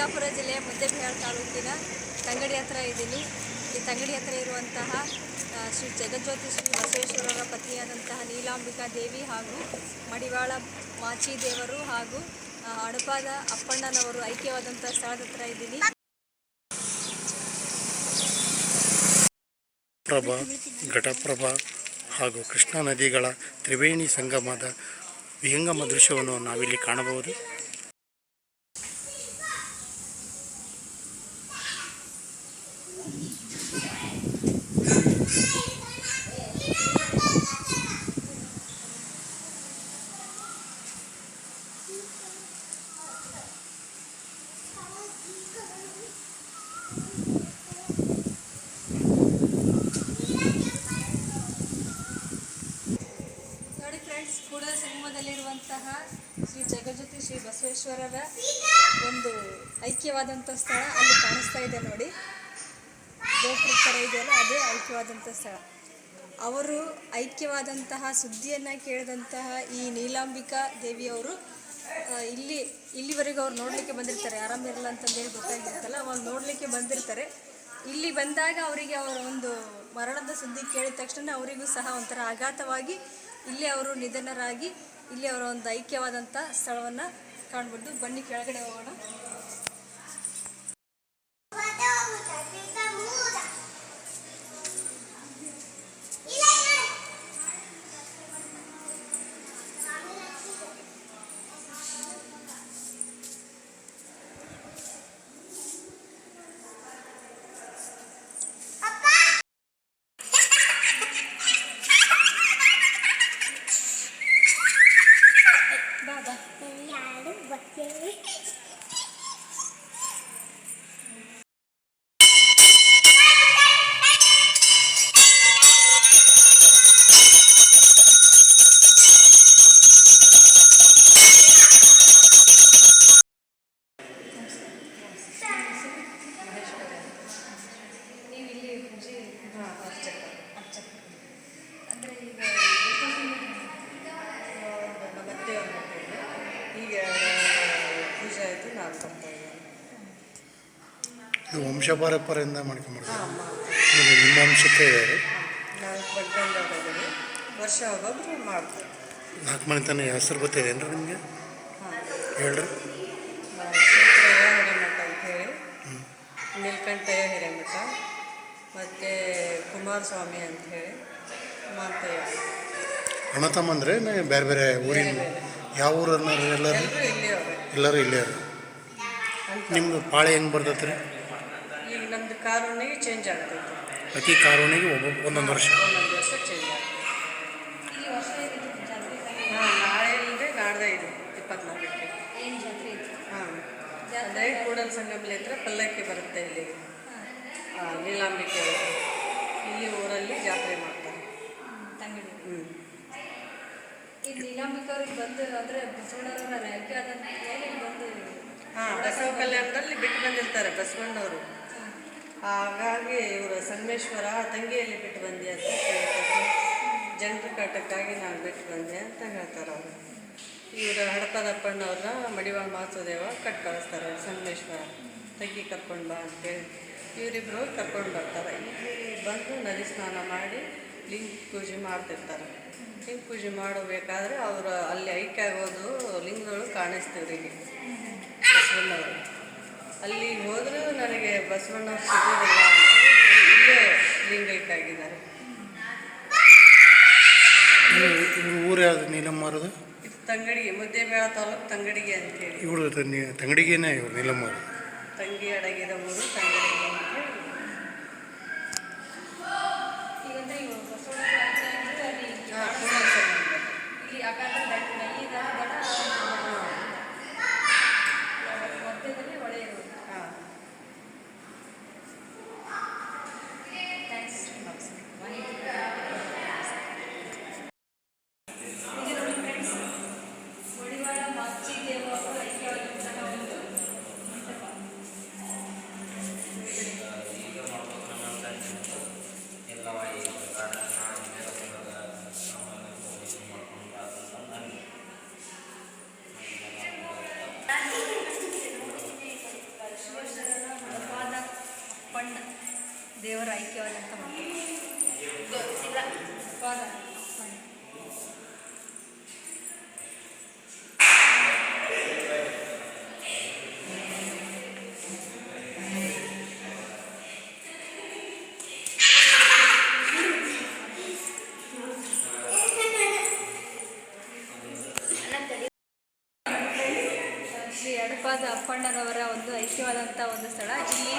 ಬಿಜಾಪುರ ಜಿಲ್ಲೆಯ ಮುದ್ದೇಬಿಹಾಳ್ ತಾಲೂಕಿನ ತಂಗಡಿ ಹತ್ರ ಇದ್ದೀನಿ. ಈ ತಂಗಡಿ ಹತ್ರ ಇರುವಂತಹ ಶ್ರೀ ಜಗಜ್ಯೋತಿ ಶ್ರೀ ಬಸವೇಶ್ವರರ ಪತ್ನಿಯಾದಂತಹ ನೀಲಾಂಬಿಕಾ ದೇವಿ ಹಾಗೂ ಮಡಿವಾಳ ಮಾಚಿ ದೇವರು ಹಾಗೂ ಅಣಪಾದ ಅಡಪಾದ ಅಪ್ಪಣ್ಣನವರು ಐಕ್ಯವಾದಂತಹ ಸ್ಥಳದ ಹತ್ರ ಇದ್ದೀನಿ. ಪ್ರಭಾ, ಘಟಪ್ರಭಾ ಹಾಗೂ ಕೃಷ್ಣಾ ನದಿಗಳ ತ್ರಿವೇಣಿ ಸಂಗಮದ ವಿಹಂಗಮ ದೃಶ್ಯವನ್ನು ನಾವಿಲ್ಲಿ ಕಾಣಬಹುದು ನೋಡಿ ಫ್ರೆಂಡ್ಸ್ ಕೂಡಲ ಸಂಗಮದಲ್ಲಿರುವಂತಹ ಜಗಜ್ಯೋತಿ ಶ್ರೀ ಬಸವೇಶ್ವರರ ಒಂದು ಐಕ್ಯವಾದಂಥ ಸ್ಥಳ ಅಲ್ಲಿ ಕಾಣಿಸ್ತಾ ಇದೆ ನೋಡಿ. ಗೋಪುರ ಥರ ಇದೆಯಲ್ಲ, ಅದೇ ಐಕ್ಯವಾದಂಥ ಸ್ಥಳ. ಅವರು ಐಕ್ಯವಾದಂತಹ ಸುದ್ದಿಯನ್ನು ಕೇಳಿದಂತಹ ಈ ನೀಲಾಂಬಿಕಾ ದೇವಿಯವರು ಇಲ್ಲಿ, ಇಲ್ಲಿವರೆಗೂ ಅವ್ರು ನೋಡಲಿಕ್ಕೆ ಬಂದಿರ್ತಾರೆ. ಆರಾಮಿರಲ್ಲ ಅಂತಂದೇಳಿ ಗೊತ್ತಾಗಿರುತ್ತಲ್ಲ, ಅವಾಗ ನೋಡಲಿಕ್ಕೆ ಬಂದಿರ್ತಾರೆ. ಇಲ್ಲಿ ಬಂದಾಗ ಅವರಿಗೆ ಅವರ ಒಂದು ಮರಣದ ಸುದ್ದಿ ಕೇಳಿದ ತಕ್ಷಣ ಅವರಿಗೂ ಸಹ ಒಂಥರ ಆಘಾತವಾಗಿ ಇಲ್ಲಿ ಅವರು ನಿಧನರಾಗಿ ಇಲ್ಲಿ ಅವರ ಒಂದು ಐಕ್ಯವಾದಂಥ ಸ್ಥಳವನ್ನು ಕಾಣ್ಬೋದು. ಬನ್ನಿ ಕೆಳಗಡೆ ಹೋಗೋಣ. ಇದು ವಂಶಪಾರಂಪರೆಯಿಂದ ಮಾಡ್ಕೊಂಬರ್ತಾರೆ ಹಾಂ ನಿಮ್ಮ ವಂಶಕ್ಕೆ ವರ್ಷ ಒಬ್ಬೊಬ್ಬರು ಮಾಡ್ತಾರೆ. ನಾಲ್ಕು ಮನೆ ತನಕ ಹೆಸರು ಗೊತ್ತಿದೆ ಏನ್ರಿ ನಿಮಗೆ? ಹೇಳ್ರಿ. ಹಿರೇಮಠ ಅಂತ ಹೇಳಿ. ನೀಲಕಂಠಯ್ಯ ಹಿರೇಮಠ. ಮತ್ತು ಕುಮಾರಸ್ವಾಮಿ ಅಂತ ಹೇಳಿ. ಮಾಡ್ತೇವೆ ಅಣ್ಣ ತಮ್ಮಂದ್ರೆ ಬೇರೆ ಬೇರೆ ಊರಿನ ಯಾವ ಊರನ್ನ ಎಲ್ಲರೂ? ಎಲ್ಲರೂ ಇಲ್ಲೇ. ನಿಮ್ದು ಪಾಳೆ ಹೆಂಗೆ ಬರ್ತೈತೆ ರೀ ಕಾನೂನಿಗೆ ಚೇಂಜ್ ಆಗ್ತೈತೆ ಪ್ರತಿ ಕಾರೋಣಿಗೆ ಒಬ್ಬೊಬ್ಬ ಒಂದೊಂದು ವರ್ಷ. ಒಂದೊಂದು ವರ್ಷ ಚೇಂಜ್ ಆಗ್ತೈತೆ ಈ ವರ್ಷ ಜಾತ್ರೆ ಹಾಂ ನಾಳೆ ಇಲ್ಲದೆ ನಾಡ್ದೆ ಇದೆ ಇಪ್ಪತ್ನಾಲ್ಕಕ್ಕೆ. ಏನು ಜಾತ್ರೆ ಇತ್ತು ಹಾಂ ಜಾತ್ರೆ ಅಂದರೆ ಕೂಡಲ ಸಂಗಮಲ್ಲಿ ಹತ್ರ ಪಲ್ಲಕ್ಕಿ ಬರುತ್ತೆ ಇಲ್ಲಿ. ನೀಲಾಂಬಿಕೆ. ಇಲ್ಲಿ ಊರಲ್ಲಿ ಜಾತ್ರೆ ಮಾಡ್ತಾರೆ. ತಂಗಡಿ. ಹ್ಞೂ ಈ ನೀಲಾಂಬಿಕಾ ಅವ್ರಿಗೆ ಬಂದು ಅಂದರೆ ಬಸವಣ್ಣವರ ಐಕ್ಯ ಆದಂತ ಮೇಲೆ ಬಂದು? ಹಾಂ ಬಸವ ಕಲ್ಯಾಣದಲ್ಲಿ ಬಿಟ್ಟು ಬಂದಿರ್ತಾರೆ ಬಸವಣ್ಣವರು. ಹಾಗಾಗಿ ಇವರು ಸಂಗಮೇಶ್ವರ ತಂಗಿಯಲ್ಲಿ ಬಿಟ್ಟು ಬಂದೆ ಅಂತ ಕೇಳ್ತಾರೆ ಜನರ ಕಟ್ಟಕ್ಕಾಗಿ ನಾನು ಬಿಟ್ಟು ಬಂದೆ ಅಂತ ಹೇಳ್ತಾರೆ ಅವರು. ಇವರು ಹಡಪದಪ್ಪಣ್ಣವ್ರನ್ನ ಮಡಿವಾಳ ಮಾಸುದೇವ ಕಟ್ ಕಳಿಸ್ತಾರೆ ಸಂಗಮೇಶ್ವರ. ತಂಗಿ ಕರ್ಕೊಂಡು ಬಾ ಅಂತೇಳಿ. ಇವರಿಬ್ಬರು ಕರ್ಕೊಂಡು ಬರ್ತಾರೆ. ಇಲ್ಲಿ ಬಂದು ನದಿ ಸ್ನಾನ ಮಾಡಿ ಲಿಂಗ ಪೂಜೆ ಮಾಡ್ತಿರ್ತಾರೆ. ಲಿಂಗ ಪೂಜೆ ಮಾಡಬೇಕಾದ್ರೆ ಅವರು ಅಲ್ಲಿ ಐಕ್ಯಾಗೋದು ಲಿಂಗಗಳು ಕಾಣಿಸ್ತೀವ್ರಿಗೆ ಬಸವಣ್ಣವರು. ಅಲ್ಲಿ ಹೋದರೂ ನನಗೆ ಬಸವಣ್ಣ ಸಿಗೋದಿಲ್ಲ ಇಲ್ಲೇ ಇವ್ರ ಊರು ಯಾವ್ದು ನೀಲಮ್ಮರದು ಇದು ತಂಗಡಿಗೆ ಮುದ್ದೇಬೇಳ ತಾಲೂಕು ತಂಗಡಿಗೆ ಅಂತೇಳಿ. ಇವಳು ತಂಗಡಿಗೇನೆ ಇವ್ರು ನೀಲಮ್ಮರು. ತಂಗಿ ಅಡಗಿದ ಊರು ತಂಗಡಿಗೆ ಅಂತೇಳಿ ಈಗಂದ್ರೆ ಇವಾಗ ಬಸವಣ್ಣನ ಐಕ್ಯ ಆಗಿದ್ರೆ ಅಲ್ಲಿ ಹಾಂ ಕೂಡಲ ಸಂಗಮ. ಇಲ್ಲಿ ಅಕಾಂತರ ನಲ್ಲಿ ದಡ ಮಧ್ಯದಲ್ಲಿ ಹೊಳೆ ಇರೋದು ಹಾಂ ಥ್ಯಾಂಕ್ಸ್ ಮಾಹಿತಿ ಈಗ ನೋಡಿ ಫ್ರೆಂಡ್ಸ್ ಮಡಿವಾಳ ಮಾಚಿ ದೇವರು ಐಕ್ಯವಾದಂತಹ ಒಂದು ಮಂಟಪ ದೇವರ ಐಕ್ಯವಾದಂಥ ಮಂತ್ರ ವಾದ. ಮಾಡಿ. ಶ್ರೀ ಅಡಪಾದ ಅಪ್ಪಣ್ಣನವರ ಒಂದು ಐಕ್ಯವಾದಂಥ ಒಂದು ಸ್ಥಳ ಇಲ್ಲಿ